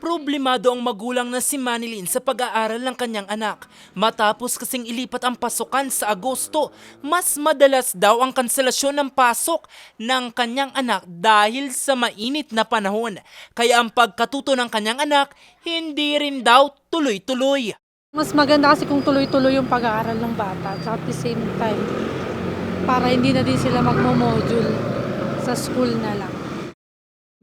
Problemado ang magulang na si Manilyn sa pag-aaral ng kanyang anak. Matapos kasing ilipat ang pasukan sa Agosto, mas madalas daw ang kanselasyon ng pasok ng kanyang anak dahil sa mainit na panahon. Kaya ang pagkatuto ng kanyang anak, hindi rin daw tuloy-tuloy. Mas maganda kasi kung tuloy-tuloy yung pag-aaral ng bata at the same time para hindi na din sila magmo-module sa school na lang.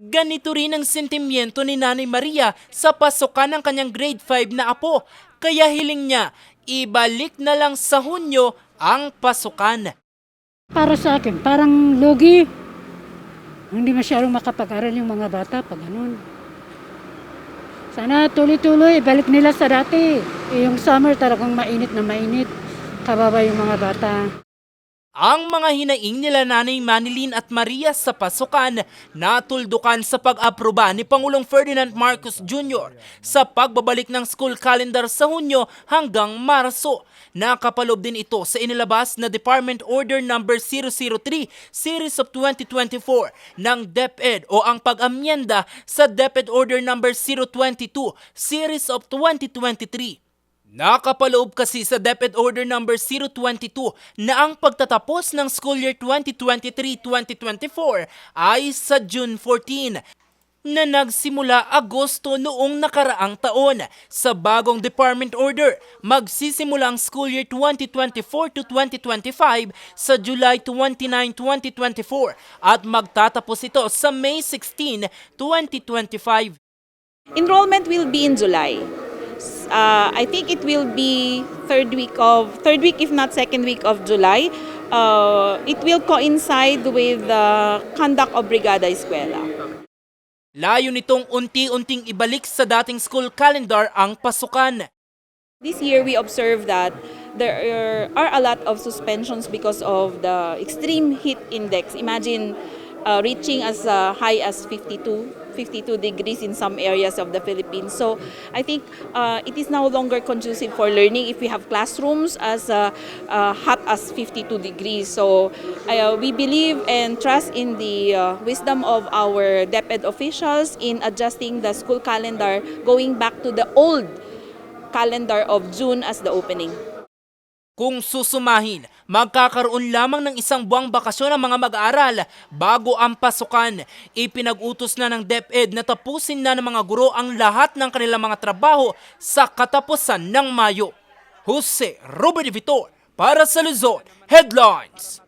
Ganito rin ang sentimiento ni Nanay Maria sa pasukan ng kanyang grade 5 na apo. Kaya hiling niya, ibalik na lang sa Hunyo ang pasukan. Para sa akin, parang logi. Hindi masyadong makapag-aral yung mga bata pag ganun. Sana tuloy-tuloy, balik nila sa dati. Eh, yung summer talagang mainit na mainit. Kababa yung mga bata. Ang mga hinaing nila Nanay Manilyn at Maria sa pasukan natuldukan sa pag-aproba ni Pangulong Ferdinand Marcos Jr. sa pagbabalik ng school calendar sa Hunyo hanggang Marso. Nakapalob din ito sa inilabas na Department Order No. 003 Series of 2024 ng DepEd o ang pag-amyenda sa DepEd Order No. 022 Series of 2023. Nakapaloob kasi sa DepEd Order No. 022 na ang pagtatapos ng school year 2023-2024 ay sa June 14 na nagsimula Agosto noong nakaraang taon. Sa bagong department order, magsisimula ang school year 2024 to 2025 sa July 29, 2024 at magtatapos ito sa May 16, 2025. Enrollment will be in July. Uh, I think it will be third week of third week, if not second week of July. Uh, it will coincide with the conduct of Brigada Escuela. Layo nitong unti-unting ibalik sa dating school calendar ang pasukan. This year, we observed that there are a lot of suspensions because of the extreme heat index. Imagine uh, reaching as uh, high as 52, 52 degrees in some areas of the Philippines. So I think uh, it is no longer conducive for learning if we have classrooms as uh, uh, hot as 52 degrees. So uh, we believe and trust in the uh, wisdom of our DepEd officials in adjusting the school calendar going back to the old calendar of June as the opening. Kung susumahin, magkakaroon lamang ng isang buwang bakasyon ang mga mag-aaral bago ang pasukan. Ipinag-utos na ng DepEd na tapusin na ng mga guro ang lahat ng kanilang mga trabaho sa katapusan ng Mayo. Jose Robert Vitor para sa Luzon Headlines.